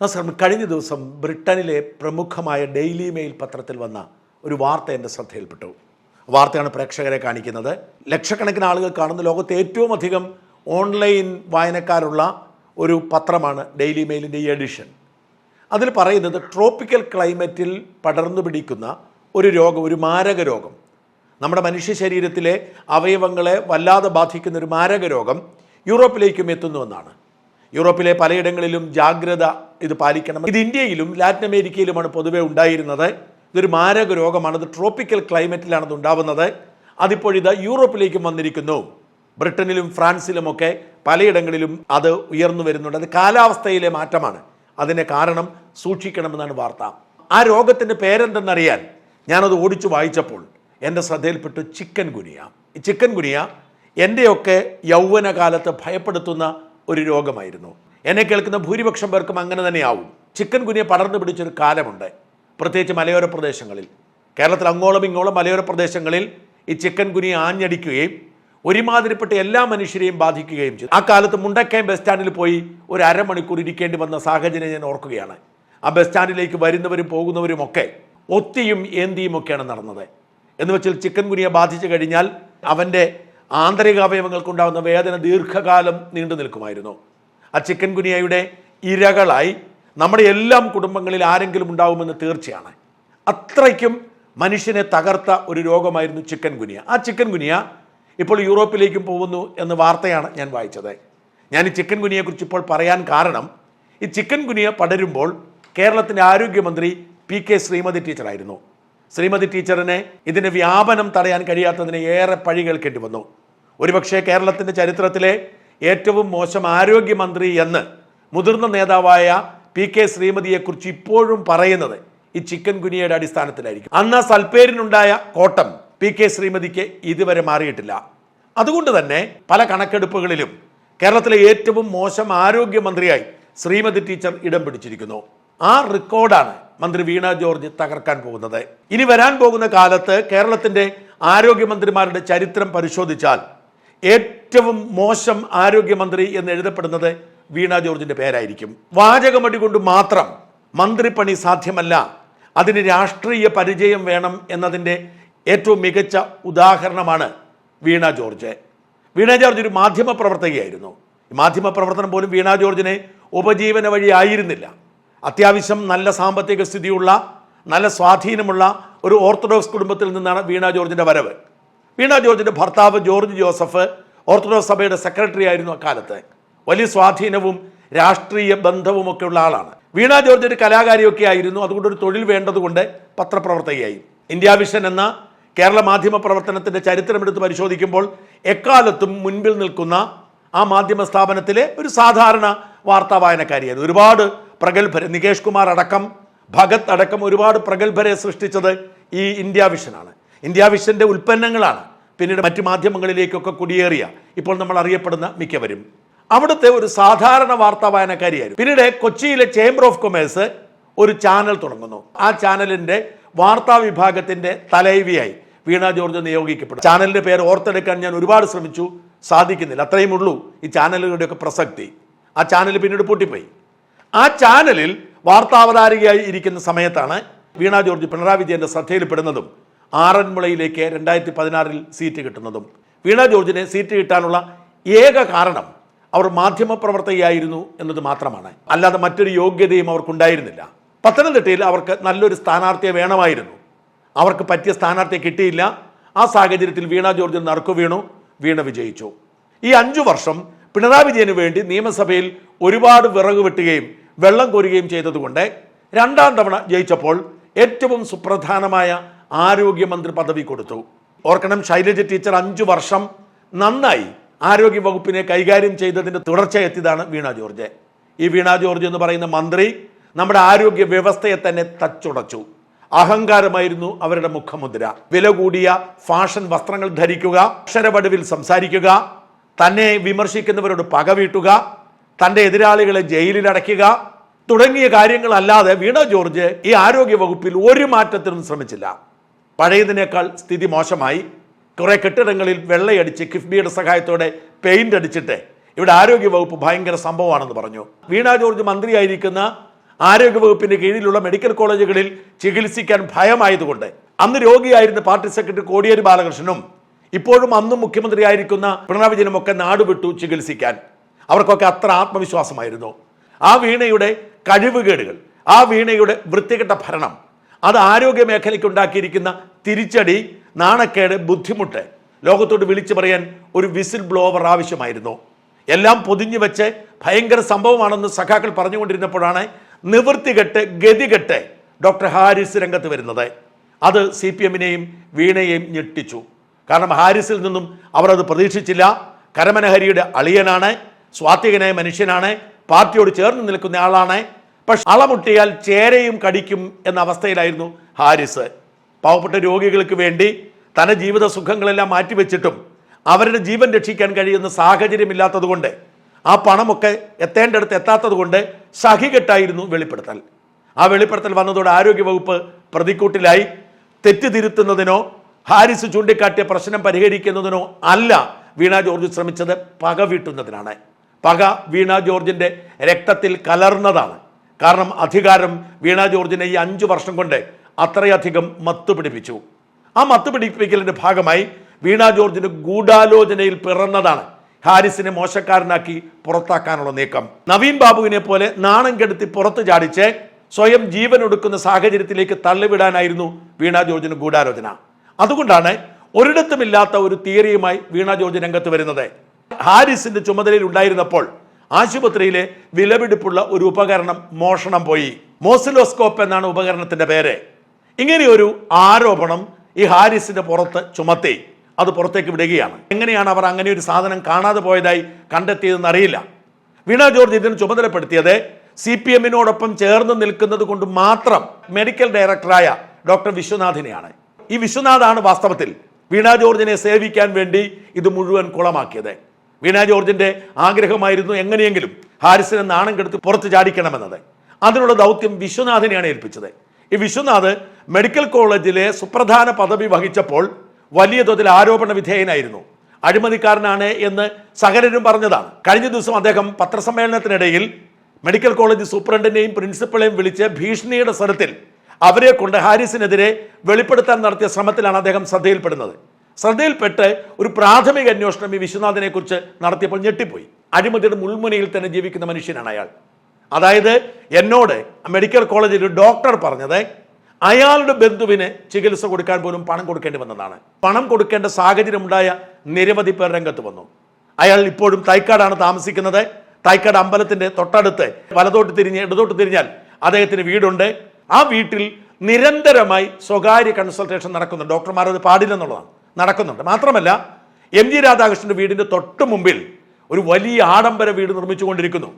നമസ്കാരം. കഴിഞ്ഞ ദിവസം ബ്രിട്ടനിലെ പ്രമുഖമായ ഡെയിലി മെയിൽ പത്രത്തിൽ വന്ന ഒരു വാർത്ത എന്റെ ശ്രദ്ധയിൽപ്പെട്ടു. വാർത്തയാണ് പ്രേക്ഷകരെ കാണിക്കുന്നത്. ലക്ഷക്കണക്കിന് ആളുകൾ കാണുന്ന ലോകത്തെ ഏറ്റവും അധികം ഓൺലൈൻ വായനക്കാരുള്ള ഒരു പത്രമാണ് ഡെയിലി മെയിലിന്റെ ഈ എഡിഷൻ. അതിൽ പറയുന്നത് ട്രോപ്പിക്കൽ ക്ലൈമറ്റിൽ പടർന്നു പിടിക്കുന്ന ഒരു രോഗം ഒരു മാരക രോഗം. നമ്മുടെ മനുഷ്യ ശരീരത്തിലെ അവയവങ്ങളെ വല്ലാതെ ബാധിക്കുന്ന ഒരു മാരക രോഗം യൂറോപ്പിലേക്കും എത്തുന്നുവെന്നാണ് യൂറോപ്പിലെ പലയിടങ്ങളിലും ജാഗ്രത ഇത് പാലിക്കണം. ഇത് ഇന്ത്യയിലും ലാറ്റിൻ അമേരിക്കയിലുമാണ് പൊതുവെ ഉണ്ടായിരുന്നത്. ഇതൊരു മാരക രോഗമാണ്. ഇത് ട്രോപ്പിക്കൽ ക്ലൈമറ്റിലാണ് ഇത് ഉണ്ടാവുന്നത്. അതിപ്പോഴിത് യൂറോപ്പിലേക്കും വന്നിരിക്കുന്നു. ബ്രിട്ടനിലും ഫ്രാൻസിലും ഒക്കെ പലയിടങ്ങളിലും അത് ഉയർന്നു വരുന്നുണ്ട്. അത് കാലാവസ്ഥയിലെ മാറ്റമാണ്. അതിന് കാരണം സൂക്ഷിക്കണമെന്നാണ് വാർത്ത. ആ രോഗത്തിന്റെ പേരെന്തെന്നറിയാൻ ഞാനത് ഓടിച്ചു വായിച്ചപ്പോൾ എന്റെ ശ്രദ്ധയിൽപ്പെട്ടു ചിക്കൻ ഗുനിയ. ഈ ചിക്കൻ ഗുനിയ എന്റെയൊക്കെ യൗവനകാലത്ത് ഭയപ്പെടുത്തുന്ന ഒരു രോഗമായിരുന്നു. എന്നെ കേൾക്കുന്ന ഭൂരിപക്ഷം പേർക്കും അങ്ങനെ തന്നെയാവും. ചിക്കൻ കുനിയെ പടർന്നു പിടിച്ചൊരു കാലമുണ്ട്. പ്രത്യേകിച്ച് മലയോര പ്രദേശങ്ങളിൽ. കേരളത്തിൽ അങ്ങോളം ഇങ്ങോളം മലയോര പ്രദേശങ്ങളിൽ ഈ ചിക്കൻ ഗുനിയ ആഞ്ഞടിക്കുകയും ഒരുമാതിരിപ്പെട്ട എല്ലാ മനുഷ്യരെയും ബാധിക്കുകയും ചെയ്തു. ആ കാലത്ത് മുണ്ടക്കയം ബസ് സ്റ്റാൻഡിൽ പോയി ഒരു അരമണിക്കൂർ ഇരിക്കേണ്ടി വന്ന സാഹചര്യം ഞാൻ ഓർക്കുകയാണ്. ആ ബസ് സ്റ്റാൻഡിലേക്ക് വരുന്നവരും പോകുന്നവരും ഒക്കെ ഒത്തിയും ഏന്തിയും ഒക്കെയാണ് നടന്നത്. എന്ന് വെച്ചാൽ ചിക്കൻ കുനിയെ ബാധിച്ചു കഴിഞ്ഞാൽ അവന്റെ ആന്തരികാവയവങ്ങൾക്കുണ്ടാകുന്ന വേദന ദീർഘകാലം നീണ്ടു നിൽക്കുമായിരുന്നു ആ ചിക്കൻ ഗുനിയയുടെ ഇരകളായി നമ്മുടെ എല്ലാം കുടുംബങ്ങളിൽ ആരെങ്കിലും ഉണ്ടാവുമെന്ന് തീർച്ചയാണ്. അത്രയ്ക്കും മനുഷ്യനെ തകർത്ത ഒരു രോഗമായിരുന്നു ചിക്കൻ ഗുനിയ. ആ ചിക്കൻ ഗുനിയ ഇപ്പോൾ യൂറോപ്പിലേക്കും പോകുന്നു എന്ന വാർത്തയാണ് ഞാൻ വായിച്ചത്. ഞാൻ ഈ ചിക്കൻ ഗുനിയെക്കുറിച്ച് ഇപ്പോൾ പറയാൻ കാരണം ഈ ചിക്കൻ ഗുനിയ പടരുമ്പോൾ കേരളത്തിന്റെ ആരോഗ്യമന്ത്രി പി കെ ശ്രീമതി ടീച്ചറായിരുന്നു. ശ്രീമതി ടീച്ചറിനെ ഇതിന്റെ വ്യാപനം തടയാൻ കഴിയാത്തതിന് ഏറെ പഴി കേൾക്കേണ്ടി വന്നു. ഒരുപക്ഷേ കേരളത്തിന്റെ ചരിത്രത്തിലെ ഏറ്റവും മോശം ആരോഗ്യമന്ത്രി എന്ന് മുതിർന്ന നേതാവായ പി കെ ശ്രീമതിയെക്കുറിച്ച് ഇപ്പോഴും പറയുന്നത് ഈ ചിക്കൻ ഗുനിയയുടെ അടിസ്ഥാനത്തിലായിരിക്കും. അന്ന് സൽപ്പേരിനുണ്ടായ കോട്ടം പി കെ ശ്രീമതിക്ക് ഇതുവരെ മാറിയിട്ടില്ല. അതുകൊണ്ട് തന്നെ പല കണക്കെടുപ്പുകളിലും കേരളത്തിലെ ഏറ്റവും മോശം ആരോഗ്യമന്ത്രിയായി ശ്രീമതി ടീച്ചർ ഇടം പിടിച്ചിരിക്കുന്നു. ആ റെക്കോർഡാണ് മന്ത്രി വീണ ജോർജ് തകർക്കാൻ പോകുന്നത്. ഇനി വരാൻ പോകുന്ന കാലത്ത് കേരളത്തിന്റെ ആരോഗ്യമന്ത്രിമാരുടെ ചരിത്രം പരിശോധിച്ചാൽ ഏറ്റവും മോശം ആരോഗ്യമന്ത്രി എന്ന് എഴുതപ്പെടുന്നത് വീണ ജോർജിന്റെ പേരായിരിക്കും. വാചകമടി കൊണ്ട് മാത്രം മന്ത്രിപ്പണി സാധ്യമല്ല. അതിന് രാഷ്ട്രീയ പരിചയം വേണം എന്നതിന്റെ ഏറ്റവും മികച്ച ഉദാഹരണമാണ് വീണ ജോർജ്. വീണ ജോർജ് ഒരു മാധ്യമ പ്രവർത്തകയായിരുന്നു മാധ്യമ പ്രവർത്തനം പോലും വീണ ജോർജിനെ ഉപജീവന വഴി ആയിരുന്നില്ല. അത്യാവശ്യം നല്ല സാമ്പത്തിക സ്ഥിതിയുള്ള നല്ല സ്വാധീനമുള്ള ഒരു ഓർത്തഡോക്സ് കുടുംബത്തിൽ നിന്നാണ് വീണ ജോർജിന്റെ വരവ്. വീണ ജോർജിന്റെ ഭർത്താവ് ജോർജ് ജോസഫ് ഓർത്തഡോക്സ് സഭയുടെ സെക്രട്ടറി ആയിരുന്നു അക്കാലത്ത്. വലിയ സ്വാധീനവും രാഷ്ട്രീയ ബന്ധവും ഒക്കെ ഉള്ള ആളാണ്. വീണ ജോർജ് ഒരു കലാകാരിയൊക്കെ ആയിരുന്നു. അതുകൊണ്ട് ഒരു തൊഴിൽ വേണ്ടതുകൊണ്ട് പത്രപ്രവർത്തകയായി. ഇന്ത്യ വിഷൻ എന്ന കേരള മാധ്യമ പ്രവർത്തനത്തിന്റെ ചരിത്രമെടുത്ത് പരിശോധിക്കുമ്പോൾ എക്കാലത്തും മുൻപിൽ നിൽക്കുന്ന ആ മാധ്യമ സ്ഥാപനത്തിലെ ഒരു സാധാരണ വാർത്താ വായനക്കാരിയായിരുന്നു. ഒരുപാട് പ്രഗത്ഭരെ നികേഷ് കുമാർ അടക്കം ഭഗത് അടക്കം ഒരുപാട് പ്രഗത്ഭരെ സൃഷ്ടിച്ചത് ഈ ഇന്ത്യ വിഷനാണ്. ഇന്ത്യ വിഷന്റെ ഉൽപ്പന്നങ്ങളാണ്. പിന്നീട് മറ്റ് മാധ്യമങ്ങളിലേക്കൊക്കെ കുടിയേറിയ. ഇപ്പോൾ നമ്മൾ അറിയപ്പെടുന്ന മിക്കവരും. അവിടുത്തെ ഒരു സാധാരണ വാർത്താ വായനക്കാരിയായിരുന്നു. പിന്നീട് കൊച്ചിയിലെ ചേംബർ ഓഫ് കൊമേഴ്സ് ഒരു ചാനൽ തുടങ്ങുന്നു. ആ ചാനലിന്റെ വാർത്താ വിഭാഗത്തിന്റെ തലൈവിയായി വീണ ജോർജ് നിയോഗിക്കപ്പെടും ചാനലിന്റെ പേര് ഓർത്തെടുക്കാൻ ഞാൻ ഒരുപാട് ശ്രമിച്ചു. സാധിക്കുന്നില്ല. അത്രയും ഉള്ളൂ ഈ ചാനലുകളുടെയൊക്കെ പ്രസക്തി. ആ ചാനൽ പിന്നീട് പൂട്ടിപ്പോയി. ആ ചാനലിൽ വാർത്താവതാരികയായി ഇരിക്കുന്ന സമയത്താണ് വീണ ജോർജ് പിണറായി വിജയന്റെ ശ്രദ്ധയിൽപ്പെടുന്നതും ആറന്മുളയിലേക്ക് രണ്ടായിരത്തി പതിനാറിൽ സീറ്റ് കിട്ടുന്നതും വീണ ജോർജിനെ സീറ്റ് കിട്ടാനുള്ള ഏക കാരണം അവർ മാധ്യമപ്രവർത്തകയായിരുന്നു എന്നത് മാത്രമാണ്. അല്ലാതെ മറ്റൊരു യോഗ്യതയും അവർക്കുണ്ടായിരുന്നില്ല. പത്തനംതിട്ടയിൽ അവർക്ക് നല്ലൊരു സ്ഥാനാർത്ഥിയെ വേണമായിരുന്നു. അവർക്ക് പറ്റിയ സ്ഥാനാർത്ഥിയെ കിട്ടിയില്ല. ആ സാഹചര്യത്തിൽ വീണ ജോർജ് നറുക്കു വീണു വീണ വിജയിച്ചു. ഈ അഞ്ചു വർഷം പിണറായി വിജയന് വേണ്ടി നിയമസഭയിൽ ഒരുപാട് വിറക് വെട്ടുകയും വെള്ളം കോരുകയും ചെയ്തതുകൊണ്ട് രണ്ടാം തവണ ജയിച്ചപ്പോൾ ഏറ്റവും സുപ്രധാനമായ ആരോഗ്യമന്ത്രി പദവി കൊടുത്തു. ഓർക്കണം ശൈലജ ടീച്ചർ അഞ്ചു വർഷം നന്നായി ആരോഗ്യ വകുപ്പിനെ കൈകാര്യം ചെയ്തതിന്റെ തുടർച്ചയെത്തിയതാണ് വീണ ജോർജ്. ഈ വീണ ജോർജ് എന്ന് പറയുന്ന മന്ത്രി നമ്മുടെ ആരോഗ്യ വ്യവസ്ഥയെ തന്നെ തച്ചുടച്ചു. അഹങ്കാരമായിരുന്നു അവരുടെ മുഖമുദ്ര. വില കൂടിയ ഫാഷൻ വസ്ത്രങ്ങൾ ധരിക്കുക അക്ഷരപടുവിൽ സംസാരിക്കുക തന്നെ വിമർശിക്കുന്നവരോട് പകവീട്ടുക തന്റെ എതിരാളികളെ ജയിലിൽ അടയ്ക്കുക തുടങ്ങിയ കാര്യങ്ങളല്ലാതെ വീണ ജോർജ് ഈ ആരോഗ്യ വകുപ്പിൽ ഒരു മാറ്റത്തിനും ശ്രമിച്ചില്ല. പഴയതിനേക്കാൾ സ്ഥിതി മോശമായി. കുറേ കെട്ടിടങ്ങളിൽ വെള്ളയടിച്ച് കിഫ്ബിയുടെ സഹായത്തോടെ പെയിന്റ് അടിച്ചിട്ട്. ഇവിടെ ആരോഗ്യവകുപ്പ് ഭയങ്കര സംഭവമാണെന്ന് പറഞ്ഞു. വീണ ജോർജ് മന്ത്രിയായിരിക്കുന്ന ആരോഗ്യവകുപ്പിന്റെ കീഴിലുള്ള മെഡിക്കൽ കോളേജുകളിൽ ചികിത്സിക്കാൻ ഭയമായതുകൊണ്ട് അന്ന് രോഗിയായിരുന്ന പാർട്ടി സെക്രട്ടറി കോടിയേരി ബാലകൃഷ്ണനും ഇപ്പോഴും അന്നും മുഖ്യമന്ത്രിയായിരിക്കുന്ന പിണറായി വിജയനും ഒക്കെ നാടുവിട്ടു ചികിത്സിക്കാൻ. അവർക്കൊക്കെ അത്ര ആത്മവിശ്വാസമായിരുന്നു. ആ വീണയുടെ കഴിവുകേടുകൾ ആ വീണയുടെ വൃത്തികെട്ട ഭരണം അത് ആരോഗ്യ മേഖലയ്ക്ക് ഉണ്ടാക്കിയിരിക്കുന്ന തിരിച്ചടി നാണക്കേട് ബുദ്ധിമുട്ട്. ലോകത്തോട് വിളിച്ചു പറയാൻ ഒരു വിസിൽ ബ്ലോവർ ആവശ്യമായിരുന്നു. എല്ലാം പൊതിഞ്ഞു വെച്ച് ഭയങ്കര സംഭവമാണെന്ന് സഖാക്കൾ പറഞ്ഞുകൊണ്ടിരുന്നപ്പോഴാണ് നിവൃത്തികെട്ട് ഗതികെട്ട് ഡോക്ടർ ഹാരിസ് രംഗത്ത് വരുന്നത്. അത് സി പി എമ്മിനെയും വീണയെയും ഞെട്ടിച്ചു. കാരണം ഹാരിസിൽ നിന്നും അവർ അത് പ്രതീക്ഷിച്ചില്ല. കരമനഹരിയുടെ അളിയനാണ് സ്വാത്വികനായ മനുഷ്യനാണ് പാർട്ടിയോട് ചേർന്ന് നിൽക്കുന്ന ആളാണ്. പക്ഷെ അളമുട്ടിയാൽ ചേരയും കടിക്കും എന്ന അവസ്ഥയിലായിരുന്നു ഹാരിസ്. പാവപ്പെട്ട രോഗികൾക്ക് വേണ്ടി തന്റെ ജീവിത സുഖങ്ങളെല്ലാം മാറ്റിവെച്ചിട്ടും അവരുടെ ജീവൻ രക്ഷിക്കാൻ കഴിയുന്ന സാഹചര്യമില്ലാത്തതുകൊണ്ട് ആ പണമൊക്കെ എത്തേണ്ടടുത്ത് എത്താത്തത് കൊണ്ട് സഹികെട്ടായിരുന്നു വെളിപ്പെടുത്തൽ. ആ വെളിപ്പെടുത്തൽ വന്നതോടെ ആരോഗ്യവകുപ്പ് പ്രതിക്കൂട്ടിലായി. തെറ്റുതിരുത്തുന്നതിനോ ഹാരിസ് ചൂണ്ടിക്കാട്ടിയ പ്രശ്നം പരിഹരിക്കുന്നതിനോ അല്ല വീണ ജോർജ് ശ്രമിച്ചത്. പക വീട്ടുന്നതിനാണ്. പക വീണ ജോർജിന്റെ രക്തത്തിൽ കലർന്നതാണ്. കാരണം അധികാരം വീണ ജോർജിനെ ഈ അഞ്ചു വർഷം കൊണ്ട് അത്രയധികം മത്ത് പിടിപ്പിച്ചു. ആ മത്ത് പിടിപ്പിക്കലിന്റെ ഭാഗമായി വീണ ജോർജിന് ഗൂഢാലോചനയിൽ പിറന്നതാണ് ഹാരിസിനെ മോശക്കാരനാക്കി പുറത്താക്കാനുള്ള നീക്കം. നവീൻ ബാബുവിനെ പോലെ നാണം കെടുത്തി പുറത്തു ചാടിച്ച് സ്വയം ജീവൻ ഒടുക്കുന്ന സാഹചര്യത്തിലേക്ക് തള്ളിവിടാനായിരുന്നു വീണ ജോർജിന് ഗൂഢാലോചന. അതുകൊണ്ടാണ് ഒരിടത്തുമില്ലാത്ത ഒരു തിയറിയുമായി വീണ ജോർജ് രംഗത്ത് വരുന്നത്. ഹാരിസിന്റെ ചുമതലയിൽ ഉണ്ടായിരുന്നപ്പോൾ ആശുപത്രിയിലെ വിലപിടിപ്പുള്ള ഒരു ഉപകരണം മോഷണം പോയി. മോസിലോസ്കോപ്പ് എന്നാണ് ഉപകരണത്തിന്റെ പേര്. ഇങ്ങനെയൊരു ആരോപണം ഈ ഹാരിസിന്റെ പുറത്ത് ചുമത്തി. അത് പുറത്തേക്ക് വിടുകയാണ്. എങ്ങനെയാണ് അവർ അങ്ങനെ ഒരു സാധനം കാണാതെ പോയതായി കണ്ടെത്തിയതെന്ന് അറിയില്ല. വീണ ജോർജ് ഇതിന് ചുമതലപ്പെടുത്തിയത് സി പി എമ്മിനോടൊപ്പം ചേർന്ന് നിൽക്കുന്നത് കൊണ്ട് മാത്രം മെഡിക്കൽ ഡയറക്ടറായ ഡോക്ടർ വിശ്വനാഥിനെയാണ്. ഈ വിശ്വനാഥാണ് വാസ്തവത്തിൽ വീണ ജോർജിനെ സേവിക്കാൻ വേണ്ടി ഇത് മുഴുവൻ കുളമാക്കിയത്. വീണ ജോർജിന്റെ ആഗ്രഹമായിരുന്നു എങ്ങനെയെങ്കിലും ഹാരിസിനെ നാണം കെടുത്ത് പുറത്ത് ചാടിക്കണമെന്നത്. അതിനുള്ള ദൗത്യം വിശ്വനാഥിനെയാണ് ഏൽപ്പിച്ചത്. ഈ വിശ്വനാഥ് മെഡിക്കൽ കോളേജിലെ സുപ്രധാന പദവി വഹിച്ചപ്പോൾ വലിയ തോതിൽ ആരോപണ വിധേയനായിരുന്നു. അഴിമതിക്കാരനാണ് എന്ന് സകലരും പറഞ്ഞതാണ്. കഴിഞ്ഞ ദിവസം അദ്ദേഹം പത്രസമ്മേളനത്തിനിടയിൽ മെഡിക്കൽ കോളേജ് സൂപ്രണ്ടിനെയും പ്രിൻസിപ്പളെയും വിളിച്ച് ഭീഷണിയുടെ സ്വരത്തിൽ അവരെ കൊണ്ട് ഹാരിസിനെതിരെ വെളിപ്പെടുത്താൻ നടത്തിയ ശ്രമത്തിലാണ് അദ്ദേഹം ശ്രദ്ധയിൽപ്പെടുന്നത്. ശ്രദ്ധയിൽപ്പെട്ട് ഒരു പ്രാഥമിക അന്വേഷണം ഈ വിശ്വനാഥിനെ കുറിച്ച് നടത്തിയപ്പോൾ ഞെട്ടിപ്പോയി. അഴിമതിയുടെ മുൾമുനയിൽ തന്നെ ജീവിക്കുന്ന മനുഷ്യനാണ് അയാൾ. അതായത് എന്നോട് മെഡിക്കൽ കോളേജിൽ ഒരു ഡോക്ടർ പറഞ്ഞത് അയാളുടെ ബന്ധുവിന് ചികിത്സ കൊടുക്കാൻ പോലും പണം കൊടുക്കേണ്ടി വന്നതാണ്. പണം കൊടുക്കേണ്ട സാഹചര്യമുണ്ടായ നിരവധി പേർ രംഗത്ത് വന്നു. അയാൾ ഇപ്പോഴും തൈക്കാടാണ് താമസിക്കുന്നത്. തൈക്കാട് അമ്പലത്തിന്റെ തൊട്ടടുത്ത് വലതോട്ട് തിരിഞ്ഞ് ഇടതോട്ട് തിരിഞ്ഞാൽ അദ്ദേഹത്തിന് വീടുണ്ട്. ആ വീട്ടിൽ നിരന്തരമായി സ്വകാര്യ കൺസൾട്ടേഷൻ നടക്കുന്നുണ്ട് ഡോക്ടർമാർ അത് പാടില്ലെന്നുള്ളതാണ്. നടക്കുന്നുണ്ട്. മാത്രമല്ല എം ജി രാധാകൃഷ്ണന്റെ വീടിന്റെ തൊട്ട് മുമ്പിൽ ഒരു വലിയ ആഡംബര വീട് നിർമ്മിച്ചുകൊണ്ടിരിക്കുന്നു.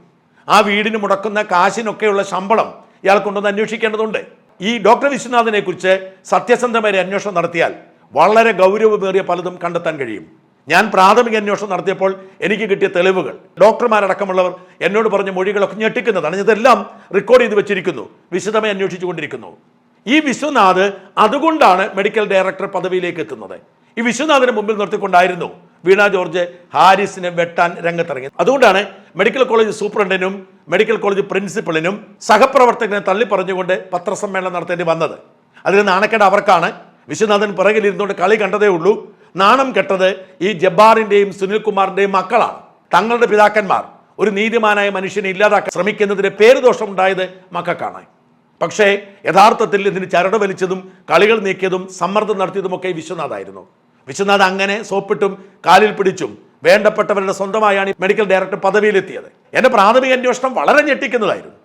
ആ വീടിന് മുടക്കുന്ന കാശിനൊക്കെയുള്ള ശമ്പളം ഇയാൾ അന്വേഷിക്കേണ്ടതുണ്ട്. ഈ ഡോക്ടർ വിശ്വനാഥിനെ കുറിച്ച് സത്യസന്ധമായ അന്വേഷണം നടത്തിയാൽ വളരെ ഗൗരവമേറിയ പലതും കണ്ടെത്താൻ കഴിയും. ഞാൻ പ്രാഥമിക അന്വേഷണം നടത്തിയപ്പോൾ എനിക്ക് കിട്ടിയ തെളിവുകൾ. ഡോക്ടർമാരടക്കമുള്ളവർ എന്നോട് പറഞ്ഞ മൊഴികളൊക്കെ ഞെട്ടിക്കുന്നതാണ്. ഇതെല്ലാം റെക്കോർഡ് ചെയ്ത് വെച്ചിരിക്കുന്നു. വിശദമായി അന്വേഷിച്ചുകൊണ്ടിരിക്കുന്നു. ഈ വിശ്വനാഥ് അതുകൊണ്ടാണ് മെഡിക്കൽ ഡയറക്ടർ പദവിയിലേക്ക് എത്തുന്നത്. ഈ വിശ്വനാഥന് മുമ്പിൽ നിർത്തിക്കൊണ്ടായിരുന്നു വീണ ജോർജ് ഹാരിസിനെ വെട്ടാൻ രംഗത്തിറങ്ങി അതുകൊണ്ടാണ് മെഡിക്കൽ കോളേജ് സൂപ്രണ്ടിനും മെഡിക്കൽ കോളേജ് പ്രിൻസിപ്പളിനും സഹപ്രവർത്തകനെ തള്ളി പറഞ്ഞുകൊണ്ട് പത്രസമ്മേളനം നടത്തേണ്ടി വന്നത്. അതിന് നാണക്കേട് അവർക്കാണ്. വിശ്വനാഥൻ പിറകിലിരുന്നുകൊണ്ട് കളി കണ്ടതേ ഉള്ളൂ. നാണം കെട്ടത് ഈ ജബ്ബാറിന്റെയും സുനിൽകുമാറിന്റെയും മക്കളാണ്. തങ്ങളുടെ പിതാക്കന്മാർ. ഒരു നീതിമാനായ മനുഷ്യനെ ഇല്ലാതാക്കാൻ ശ്രമിക്കുന്നതിന് പേരുദോഷമുണ്ടായത് മക്കൾക്കാണ്. പക്ഷേ യഥാർത്ഥത്തിൽ ഇതിന് ചരട് വലിച്ചതും കളികൾ നീക്കിയതും സമ്മർദ്ദം നടത്തിയതുമൊക്കെ വിശ്വനാഥായിരുന്നു. വിശ്വനാഥ് അങ്ങനെ സോപ്പിട്ടും കാലിൽ പിടിച്ചും വേണ്ടപ്പെട്ടവരുടെ സ്വന്തമായാണ് മെഡിക്കൽ ഡയറക്ടർ പദവിയിലെത്തിയത്. എന്റെ പ്രാഥമിക അന്വേഷണം വളരെ ഞെട്ടിക്കുന്നതായിരുന്നു.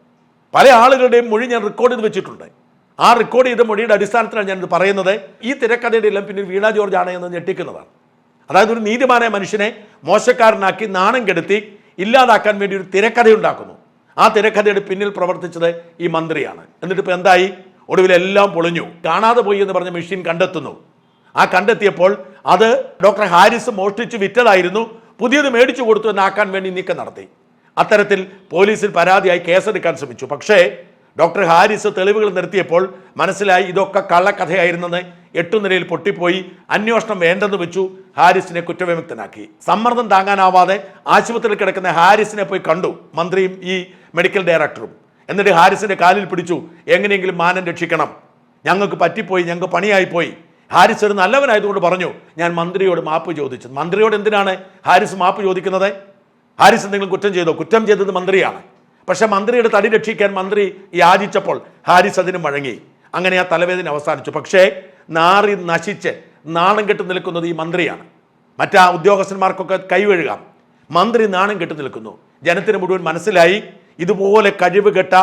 പല ആളുകളുടെയും മൊഴി ഞാൻ റെക്കോർഡ് ചെയ്ത് വെച്ചിട്ടുണ്ട്. ആ റെക്കോർഡ് ചെയ്ത മൊഴിയുടെ അടിസ്ഥാനത്തിലാണ് ഞാനിത് പറയുന്നത്. ഈ തിരക്കഥയുടെ എല്ലാം പിന്നിൽ വീണ ജോർജ് ആണ് എന്ന് ഞെട്ടിക്കുന്നതാണ്. അതായത് ഒരു നീതിമാനായ മനുഷ്യനെ മോശക്കാരനാക്കി നാണം കെടുത്തി ഇല്ലാതാക്കാൻ വേണ്ടി ഒരു തിരക്കഥയുണ്ടാക്കുന്നു. ആ തിരക്കഥയുടെ പിന്നിൽ പ്രവർത്തിച്ചത് ഈ മന്ത്രിയാണ്. എന്നിട്ട് ഇപ്പൊ എന്തായി? ഒടുവിലെല്ലാം പൊളിഞ്ഞു. കാണാതെ പോയി എന്ന് പറഞ്ഞ മെഷീൻ കണ്ടെത്തുന്നു. ആ കണ്ടെത്തിയപ്പോൾ അത് ഡോക്ടർ ഹാരിസ് മോഷ്ടിച്ച് വിറ്റതായിരുന്നു. പുതിയത് മേടിച്ചു കൊടുത്തു എന്നാക്കാൻ വേണ്ടി നീക്കം നടത്തി. അത്തരത്തിൽ പോലീസിൽ പരാതിയായി കേസെടുക്കാൻ ശ്രമിച്ചു. പക്ഷേ ഡോക്ടർ ഹാരിസ് തെളിവുകൾ നിർത്തിയപ്പോൾ മനസ്സിലായി ഇതൊക്കെ കള്ളക്കഥയായിരുന്നെന്ന് എട്ടു നിലയിൽ പൊട്ടിപ്പോയി. അന്വേഷണം വേണ്ടെന്ന് വെച്ചു. ഹാരിസിനെ കുറ്റവിമുക്തനാക്കി. സമ്മർദ്ദം താങ്ങാനാവാതെ ആശുപത്രിയിൽ കിടക്കുന്ന ഹാരിസിനെ പോയി കണ്ടു മന്ത്രിയും ഈ മെഡിക്കൽ ഡയറക്ടറും. എന്നിട്ട് ഹാരിസിന്റെ കാലിൽ പിടിച്ചു. എങ്ങനെയെങ്കിലും മാനം രക്ഷിക്കണം. ഞങ്ങൾക്ക് പറ്റിപ്പോയി ഞങ്ങൾക്ക് പണിയായിപ്പോയി. ഹാരിസ് ഒരു നല്ലവനായതുകൊണ്ട് പറഞ്ഞു ഞാൻ മന്ത്രിയോട് മാപ്പ് ചോദിച്ചു. മന്ത്രിയോട് എന്തിനാണ് ഹാരിസ് മാപ്പ് ചോദിക്കുന്നത്? ഹാരിസ് എന്തെങ്കിലും കുറ്റം ചെയ്തോ? കുറ്റം ചെയ്തത് മന്ത്രിയാണ്. പക്ഷെ മന്ത്രിയുടെ തടി രക്ഷിക്കാൻ മന്ത്രി യാചിച്ചപ്പോൾ ഹാരിസ് അതിന് വഴങ്ങി അങ്ങനെ ആ തലവേദന അവസാനിച്ചു. പക്ഷേ നാറി നശിച്ച് നാണം കെട്ട് നിൽക്കുന്നത് ഈ മന്ത്രിയാണ്. മറ്റാ ഉദ്യോഗസ്ഥന്മാർക്കൊക്കെ കൈവഴുകാം മന്ത്രി നാണം കെട്ട് നിൽക്കുന്നു. ജനത്തിന് മുഴുവൻ മനസ്സിലായി ഇതുപോലെ കഴിവ് കെട്ട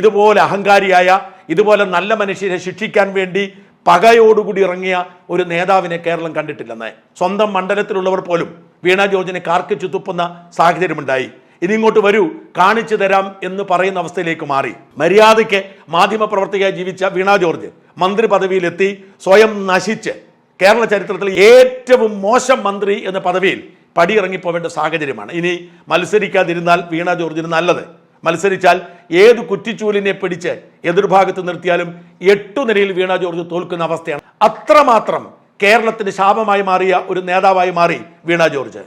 ഇതുപോലെ അഹങ്കാരിയായ ഇതുപോലെ നല്ല മനുഷ്യരെ ശിക്ഷിക്കാൻ വേണ്ടി പകയോടുകൂടി ഇറങ്ങിയ ഒരു നേതാവിനെ കേരളം കണ്ടിട്ടില്ലെന്ന്. സ്വന്തം മണ്ഡലത്തിലുള്ളവർ പോലും വീണ ജോർജിനെ കാർക്കിച്ചു തുപ്പുന്ന സാഹചര്യമുണ്ടായി. ഇനി ഇങ്ങോട്ട് വരൂ കാണിച്ചു തരാം എന്ന് പറയുന്ന അവസ്ഥയിലേക്ക് മാറി. മര്യാദയ്ക്ക് മാധ്യമപ്രവർത്തകയായി ജീവിച്ച വീണ ജോർജ് മന്ത്രി പദവിയിലെത്തി സ്വയം നശിച്ച് കേരള ചരിത്രത്തിൽ ഏറ്റവും മോശം മന്ത്രി എന്ന പദവിയിൽ പടിയിറങ്ങിപ്പോവേണ്ട സാഹചര്യമാണ്. ഇനി മത്സരിക്കാതിരുന്നാൽ വീണ ജോർജിന് നല്ലത്. മത്സരിച്ചാൽ ഏത് കുറ്റിച്ചൂലിനെ പിടിച്ച് എതിർഭാഗത്ത് നിർത്തിയാലും എട്ടു നിരയിൽ വീണ ജോർജ് തോൽക്കുന്ന അവസ്ഥയാണ്. അത്രമാത്രം കേരളത്തിന് ശാപമായി മാറിയ ഒരു നേതാവായി മാറി വീണ ജോർജ്.